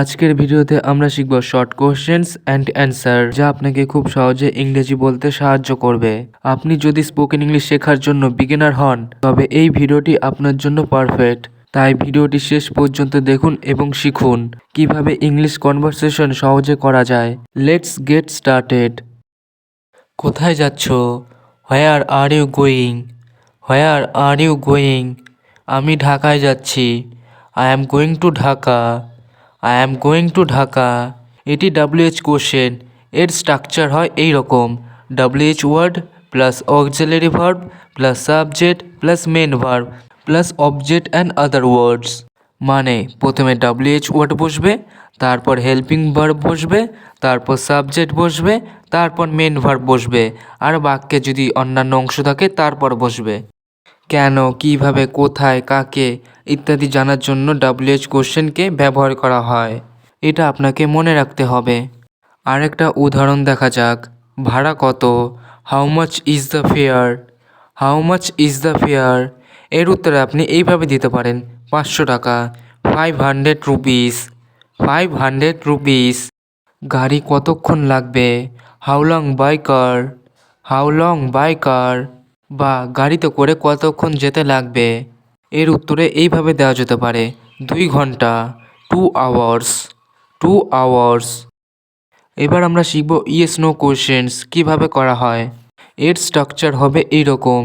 আজকের ভিডিওতে আমরা শিখব শর্ট কোশ্চেন্স অ্যান্ড অ্যান্সার যা আপনাকে খুব সহজে ইংরেজি বলতে সাহায্য করবে। আপনি যদি স্পোকেন ইংলিশ শেখার জন্য বিগিনার হন, তবে এই ভিডিওটি আপনার জন্য পারফেক্ট তাই ভিডিওটি শেষ পর্যন্ত দেখুন এবং শিখুন, কীভাবে ইংলিশ কনভারসেশন সহজে করা যায়। লেটস গেট স্টার্টেড কোথায় যাচ্ছ? Where are you going where are you going আমি ঢাকায় যাচ্ছি। I am going to Dhaka I am going to Dhaka এটি ডাব্লিউএইচ কোশ্চেন এর স্ট্রাকচার হয় এই রকম WH word plus auxiliary verb plus subject plus main verb plus object and other words মানে প্রথমে ডাব্লিউএইচ ওয়ার্ড বসবে, তারপর হেল্পিং ভার্ব বসবে, তারপর সাবজেক্ট বসবে, তারপর মেন ভার্ব বসবে। আর বাক্যে যদি অন্যান্য অংশ থাকে, তারপর বসবে। কেন, কীভাবে, কোথায়, কাকে ইত্যাদি জানার জন্য ডাব্লিউএইচ কোশ্চেনকে ব্যবহার করা হয়। এটা আপনাকে মনে রাখতে হবে। আরেকটা উদাহরণ দেখা যাক। ভাড়া কত? How much is the fare how much is the fare এর উত্তরে আপনি এইভাবে দিতে পারেন। পাঁচশো টাকা। Five hundred rupees five hundred rupees গাড়ি কতক্ষণ লাগবে? How long by car how long by car বা গাড়িতে করে কতক্ষণ যেতে লাগবে? এর উত্তরে এইভাবে দেওয়া যেতে পারে, দুই ঘণ্টা টু আওয়ার্স টু আওয়ার্স এবার আমরা শিখব ইয়েস নো কোশ্চেন্স কীভাবে করা হয়। এর স্ট্রাকচার হবে এইরকম,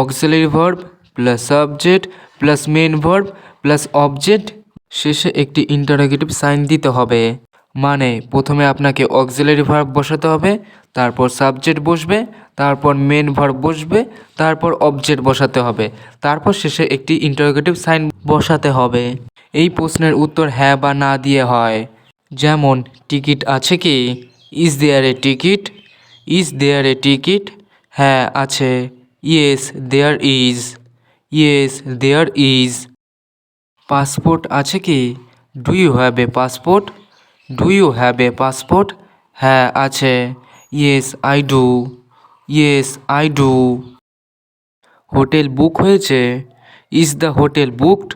auxiliary verb plus subject plus main verb plus object. শেষে একটি ইন্টারোগেটিভ সাইন দিতে হবে। মানে প্রথমে আপনাকে অক্সিলারি ভার্ব বসাতে হবে, তারপর সাবজেক্ট বসবে, তারপর মেন ভার্ব বসবে, তারপর অবজেক্ট বসাতে হবে। তারপর শেষে একটি ইন্টারোগেটিভ সাইন বসাতে হবে। এই প্রশ্নের উত্তর হ্যাঁ বা না দিয়ে হয়। যেমন, টিকিট আছে কি? Is there a ticket is there a ticket হ্যাঁ আছে। Yes there is yes there is passport আছে কি? Do you have a passport do you have a passport হ্যাঁ আছে। Yes I do yes I do hotel book হয়েছে? Is the hotel booked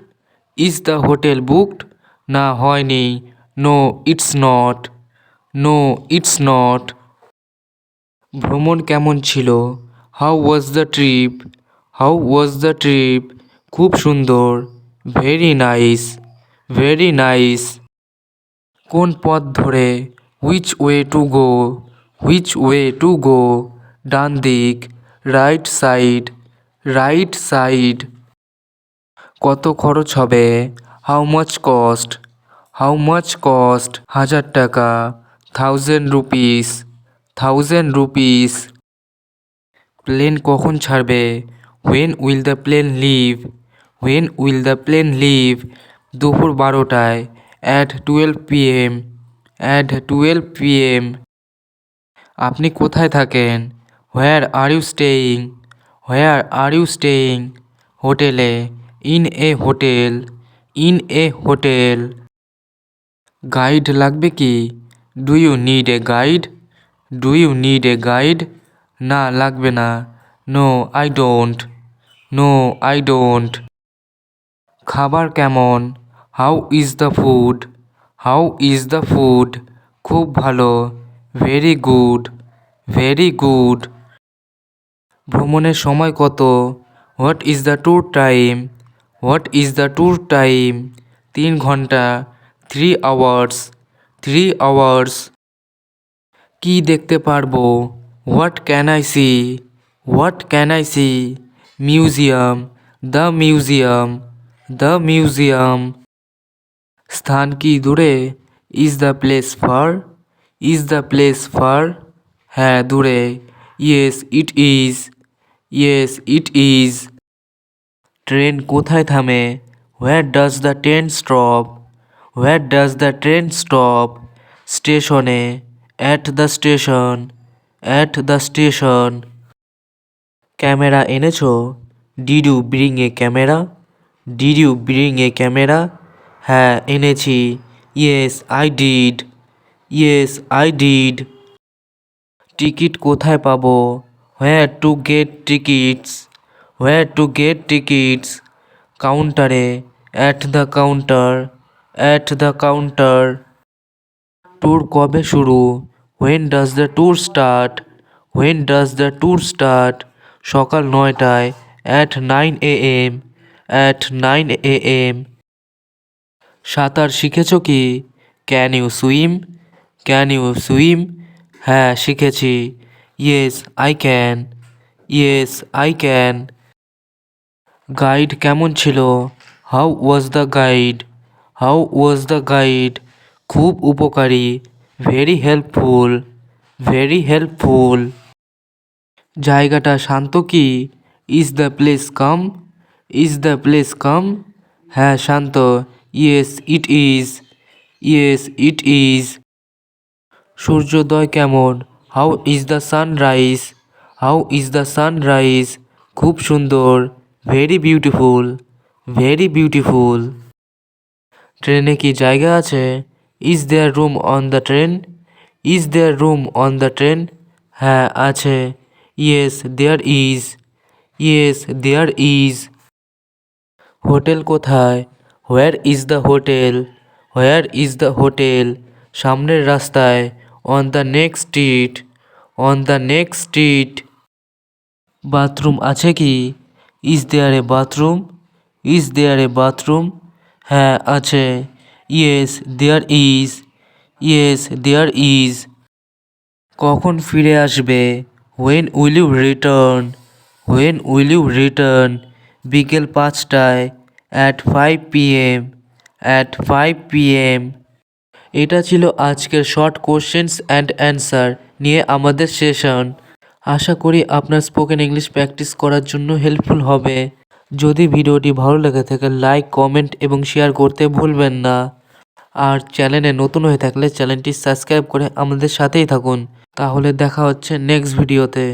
is the hotel booked না, হয়নি। No it's not no it's not ভ্রমণ কেমন ছিল? How was the trip how was the trip খুব সুন্দর। ভেরি নাইস ভেরি নাইস কোন পথ ধরে which way to go which way to go ডান দিক রাইট সাইড রাইট সাইড কত খরচ হবে? How much cost how much cost হাজার টাকা thousand rupees thousand rupees plane কখন ছাড়বে? When will the plane leave when will the plane leave দুপুর বারোটায়। At twelve PM at twelve PM আপনি কোথায় থাকেন? Where are you staying where are you staying হোটেলে in a hotel in a hotel guide লাগবে কি? Do you need a guide do you need a guide না, লাগবে না। No I don't no I don't খাবার কেমন? How is the food how is the food খুব ভালো। Very good very good ভ্রমণের সময় কত? What is the tour time what is the tour time তিন ঘণ্টা। থ্রি আওয়ার্স থ্রি আওয়ার্স কি দেখতে পারব? What can I see what can I see museum the museum the museum স্থান কি দূরে? Is the place far is the place far হ্যাঁ দূরে। Yes it is yes it is train কোথায় থামে? Where does the train stop where does the train stop স্টেশনে। At the station at the station camera এনেছো? Did you bring a camera did you bring a camera হ্যাঁ এনেছি। Yes, I did. Yes, I did. Ticket কোথায় পাবো? Where to get tickets. Where to get tickets. কাউন্টারে। At the counter. At the counter. Tour কবে শুরু? When does the tour start? When does the tour start? সকাল নয়টায়। At nine A M. At nine A M. সাঁতার শিখেছ কি? Can you swim can you swim হ্যাঁ শিখেছি। Yes I can yes I can guide কেমন ছিল? How was the guide how was the guide খুব উপকারী। ভেরি হেল্পফুল ভেরি হেল্পফুল জায়গাটা শান্ত কি? Is the place calm is the place calm হ্যাঁ শান্ত। Yes it is yes it is সূর্যোদয় কেমন? How is the sunrise how is the sunrise খুব সুন্দর। ভেরি বিউটিফুল ভেরি বিউটিফুল ট্রেনে কি জায়গা আছে? Is there room on the train is there room on the train হ্যাঁ আছে। Yes there is yes there is hotel কোথায়? Where is the hotel where is the hotel সামনের রাস্তায় on the next street on the next street bathroom আছে কি? Is there a bathroom is there a bathroom হ্যাঁ আছে। Yes there is yes there is কখন ফিরে আসবে? When will you return when will you return বিকেল পাঁচটায়। At five PM at five PM এটা ছিল আজকের শর্ট কোশ্চেন্স অ্যান্ড অ্যান্সার নিয়ে আমাদের সেশন আশা করি আপনার স্পোকেন ইংলিশ প্র্যাকটিস করার জন্য হেল্পফুল হবে। যদি ভিডিওটি ভালো লেগে থাকে লাইক কমেন্ট এবং শেয়ার করতে ভুলবেন না। আর চ্যানেলে নতুন হয়ে থাকলে চ্যানেলটি সাবস্ক্রাইব করে আমাদের সাথেই থাকুন। তাহলে দেখা হচ্ছে নেক্সট ভিডিওতে